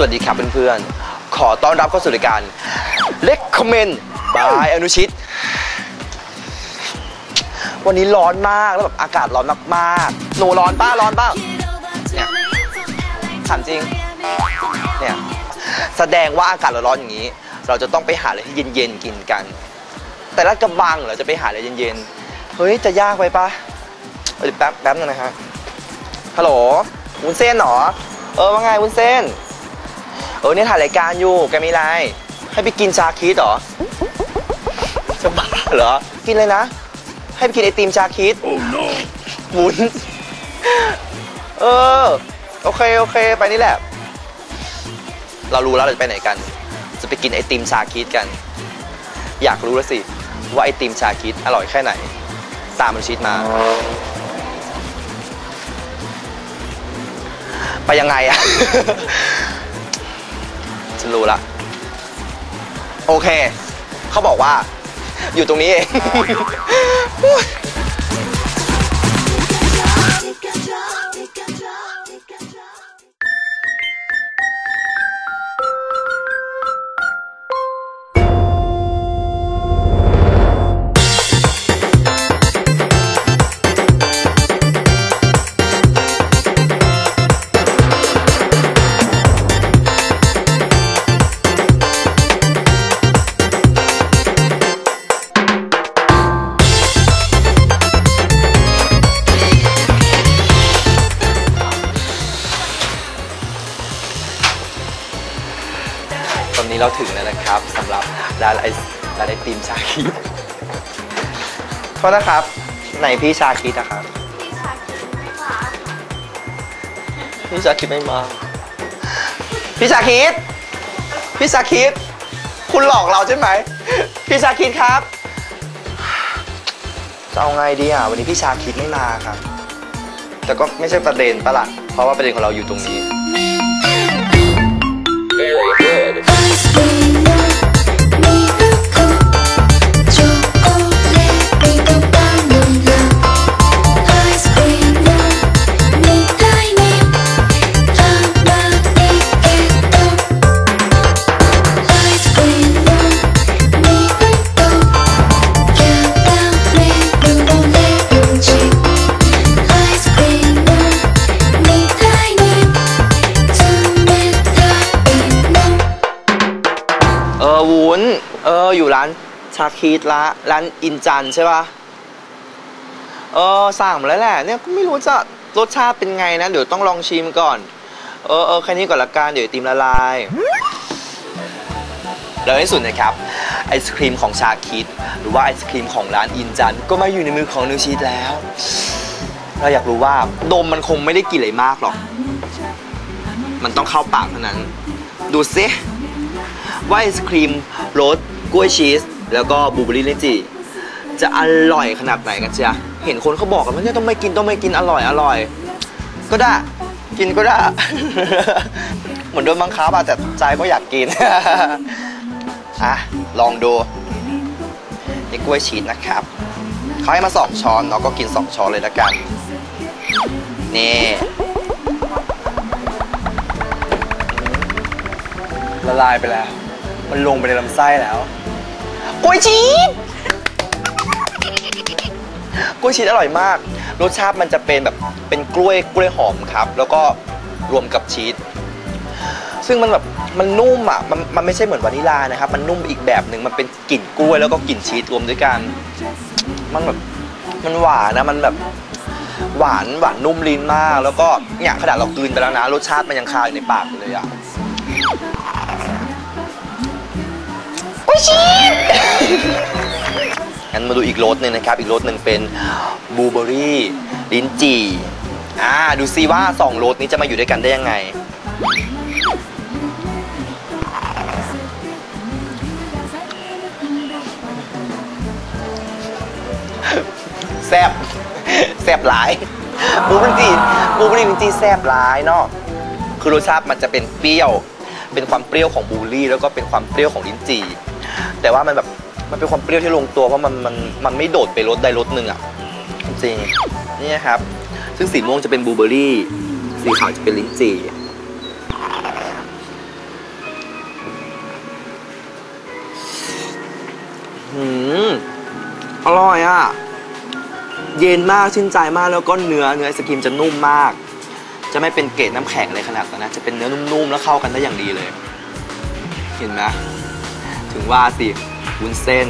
สวัสดีครับเพื่อนๆ ขอต้อนรับเข้าสู่รายการ Recommend by อนุชิต วันนี้ร้อนมากแล้วแบบอากาศร้อนมากๆ หนูร้อนป้าร้อนป้าเนี่ยถามจริง เนี่ย แสดงว่าอากาศร้อนๆอย่างนี้ เราจะต้องไปหาอะไรที่เย็นๆกินกัน แต่ละกระบังเราจะไปหาอะไรเย็นๆ เฮ้ย จะยากไปปะเดี๋ยวแป๊บแป๊บนึงนะฮะ ฮัลโหลวุ้นเส้นเหรอ เออว่าไงวุ้นเส้น เออเนี่ยถ่ายรายการอยู่แกมีอะไร ให้ไปกินชาคีดเหรอจะบ้าเหรอ กินเลยนะ ให้ไปกินไอติมชาคีด oh, no. วุ้นเออ โอเค โอเค ไปนี่แหละ เรารู้แล้วเราจะไปไหนกัน จะไปกินไอติมชาคีดกัน อยากรู้แล้วสิ ว่าไอติมชาคีดอร่อยแค่ไหน ตามมันชีตมา ไปยังไงอะ ฉันรู้ละ โอเค เขาบอกว่า อยู่ตรงนี้เอง นนี้เราถึงแล้วนะครับสำหรับร้านไอร้านไอติมชาคิดโทษนะครับ ไหนพี่ชาคิดนะครับพี่ชาคิดไม่มาพี่ชาคิดพี่ชาคิดคุณหลอกเราใช่ไหมพี่ชาคิดครับจะเอาไงดีอะวันนี้พี่ชาคิดไม่มาครับ แต่ก็ไม่ใช่ประเด็นปะล่ะเพราะว่าประเด็นของเราอยู่ตรงนี้ ร้านชาคีดละร้านอินจันใช่ปะเออสั่งมาแล้วแหละเนี่ยก็ไม่รู้จะรสชาติเป็นไงนะเดี๋ยวต้องลองชิมก่อน เออเออแค่นี้ก่อนละกันเดี๋ยวติมละลายแล้วในสุดนะครับไอศครีมของชาคิด หรือว่าไอศครีมของร้านอินจันก็มาอยู่ในมือของนิวชีตแล้ว เราอยากรู้ว่าดมมันคงไม่ได้กลิ่นอะไรมากหรอก มันต้องเข้าปากเท่านั้น ดูซิว่าไอศครีมรส กล้วยชีส แล้วก็บลูเบอร์รี่ลิ้นจีจะอร่อยขนาดไหนกันเชียเห็นคนเขาบอกกันว่าเนี่ยต้องไม่กินต้องไม่กินอร่อยอร่อย ก็ได้กินก็ได้ เหมือนโดนบังคับอะแต่ใจก็อยากกิน อะ ลองดูนี่กล้วยชีสนะครับเขาให้มาสองช้อนเนาะก็กินสองช้อนเลยละกัน นี่ละลายไปแล้ว มันลงไปในลำไส้แล้ว ล้วยชีสกล้วยชีสอร่อยมาก รสชาติมันจะเป็นแบบเป็นกล้วยกล้วยหอมครับ แล้วก็รวมกับชีสซึ่งมันแบบมันนุ่มอะมันมันไม่ใช่เหมือนวานิลานะครับ มันนุ่มอีกแบบหนึ่งมันเป็นกลิ่นกล้วยแล้วก็กลิ่นชีสรวมด้วยกันมันแบบมันหวานนะมันแบบหวานหวานนุ่มลิ้นมาก แล้วก็เนี่ยขนาดเรากลืนไปแล้วนะรสชาติมันยังคาอยู่ในปากเลยอะ โอ้ชีสงั้นมาดูอีกรสหนึ่งนะครับ อีกรสหนึ่งเป็นบลูเบอร์รี่ลิ้นจี่อ่าดูซิว่าสองรสนี้จะมาอยู่ด้วยกันได้ยังไง แซบแซบหลายบูเบอร์รี่บูเบอร์รี่ลิ้นจี่แซบหลายเนาะคือรสชาติมันจะเป็นเปรี้ยว เป็นความเปรี้ยวของบูเบอร์รี่ แล้วก็เป็นความเปรี้ยวของลิ้นจี่ แต่ว่ามันแบบมันเป็นความเปรี้ยวที่ลงตัวเพราะมันมันมันไม่โดดไปรสใดรสหนึ่งอะจริงนี่ครับ ซึ่งสีม่วงจะเป็นบลูเบอร์รี่ สีขาวจะเป็นลิ้นจี่หืมอร่อยอะ เย็นมากชื่นใจมากแล้วก็เนื้อเนื้อไอศครีมจะนุ่มมาก จะไม่เป็นเกล็ดน้ำแข็งเลยขนาดนั้นนะ จะเป็นเนื้อนุ่มๆ แล้วเข้ากันได้อย่างดีเลย เห็นไหม ถึงว่าสิวุ้นเส้น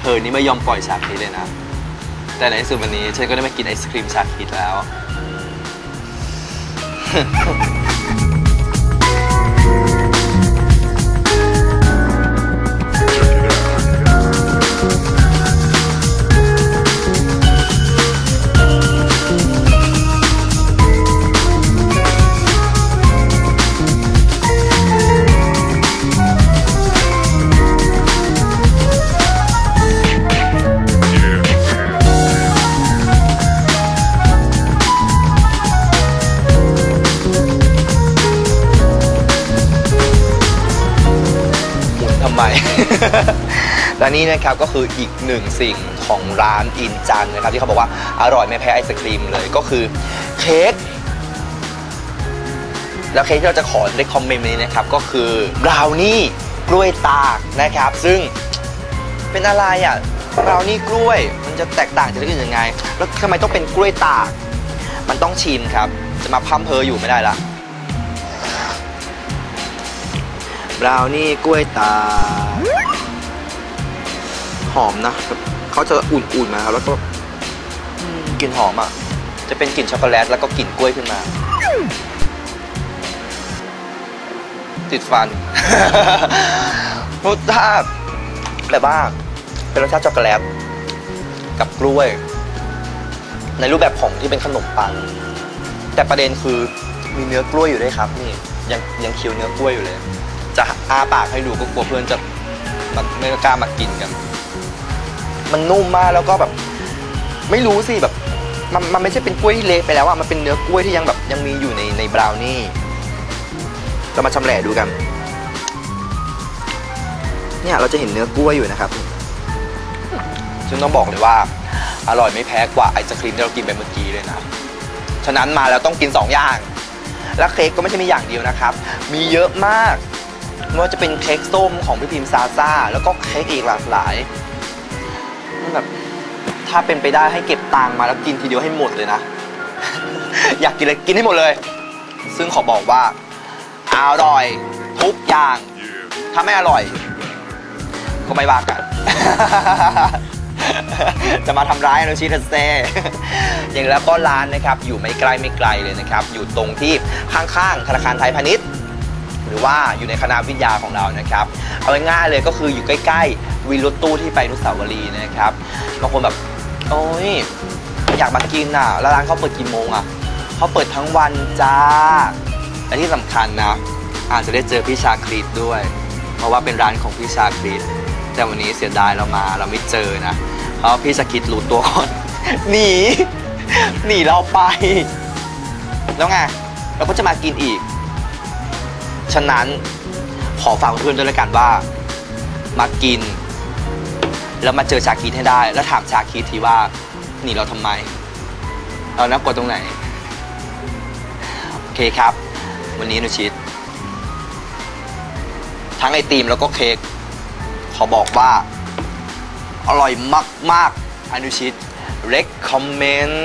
เธอนี่ไม่ยอมปล่อยชาคิดเลยนะ แต่ในที่สุดวันนี้ฉันก็ได้มากินไอศครีมชาคิดแล้ว ทำไม และนี่นะครับก็คืออีกหนึ่งสิ่งของร้านอินจันนะครับ ที่เขาบอกว่าอร่อยไม่แพ้ไอศครีมเลยก็คือเค้กแล้วเค้กที่เราจะขอได้คอมเมนต์นี้นะครับ ก็คือบราวนี่กล้วยตากนะครับ ซึ่งเป็นอะไรอะบราวนี่กล้วยมันจะแตกต่างจากที่อื่นยังไง แล้วทำไมต้องเป็นกล้วยตาก มันต้องชิมครับ จะมาพั่มเพออยู่ไม่ได้ละ บราวนี่กล้วยตากหอมนะแบบเขาจะอุ่นๆมาครับแล้วก็อืมกลิ่นหอมอะ จะเป็นกลิ่นช็อกโกแลตแล้วก็กลิ่นกล้วยขึ้นมา ติดฟัน รสชาติแบบว่าเป็นรสชาติช็อกโกแลตกับกล้วย ในรูปแบบของที่เป็นขนมปัง แต่ประเด็นคือมีเนื้อกล้วยอยู่ด้วยครับ นี่ยังยังเคี้ยวเนื้อกล้วยอยู่เลย จะอาปากให้ดูก็กลัวเพื่อนจะมันไม่กล้ามากินกัน มันนุ่มมากแล้วก็แบบ ไม่รู้สิแบบ มันมันไม่ใช่เป็นกล้วยที่เละไปแล้วอะมันเป็นเนื้อกล้วยที่ยังแบบยังมีอยู่ในในบราวนี่เรามาชำแหละดูกัน เนี่ยเราจะเห็นเนื้อกล้วยอยู่นะครับซึ่งต้องบอกเลยว่า อร่อยไม่แพ้กว่าไอศครีมที่เรากินไปเมื่อกี้เลยนะ ฉะนั้นมาแล้วต้องกิน 2 อย่าง และเค้กก็ไม่ใช่มีอย่างเดียวนะครับ มีเยอะมาก ไม่ว่าจะเป็นเค้กส้มของพี่พิมซาซ่า แล้วก็เค้กอีกหลากหลายมันแบบถ้าเป็นไปได้ให้เก็บตังค์มาแล้วกินทีเดียวให้หมดเลยนะ อยากกินอะไรกินให้หมดเลย ซึ่งขอบอกว่าอร่อยทุกอย่าง ถ้าไม่อร่อย ก็ไม่ว่ากัน จะมาทำร้ายอนุชิตเซอย่างแล้วก็ร้านนะครับ อยู่ไม่ไกลไม่ไกลเลยนะครับ อยู่ตรงที่ข้างๆธนาคารไทยพาณิชย์ หรือว่าอยู่ในคณะวิทยาของเรานะครับ เอาง่ายๆเลยก็คืออยู่ใกล้ๆวินรถตู้ที่ไปอนุสาวรีย์นะครับบางคนแบบโอ้ยอยากมากินอะแล้วร้านเขาเปิดกี่โมงอะเขาเปิดทั้งวันจ้าและที่สำคัญนะ อาจจะได้เจอพี่ชาคริตด้วย เพราะว่าเป็นร้านของพี่ชาคริตแต่วันนี้เสียดายเรามาเราไม่เจอนะเพราะพี่ชาคริตรู้ตัวก่อนหนีหนีเราไป แล้วไงเราก็จะมากินอีก ฉะนั้นขอฝากเพื่อนด้วยละกันว่า มากิน แล้วมาเจอชาคิดให้ได้ แล้วถามชาคิดทีว่าหนีเราทำไม เรานักกว่าตรงไหน โอเคครับ วันนี้นุชิต ทั้งไอติมแล้วก็เค้กขอบอกว่า อร่อยมาก ๆอนุชิต recommend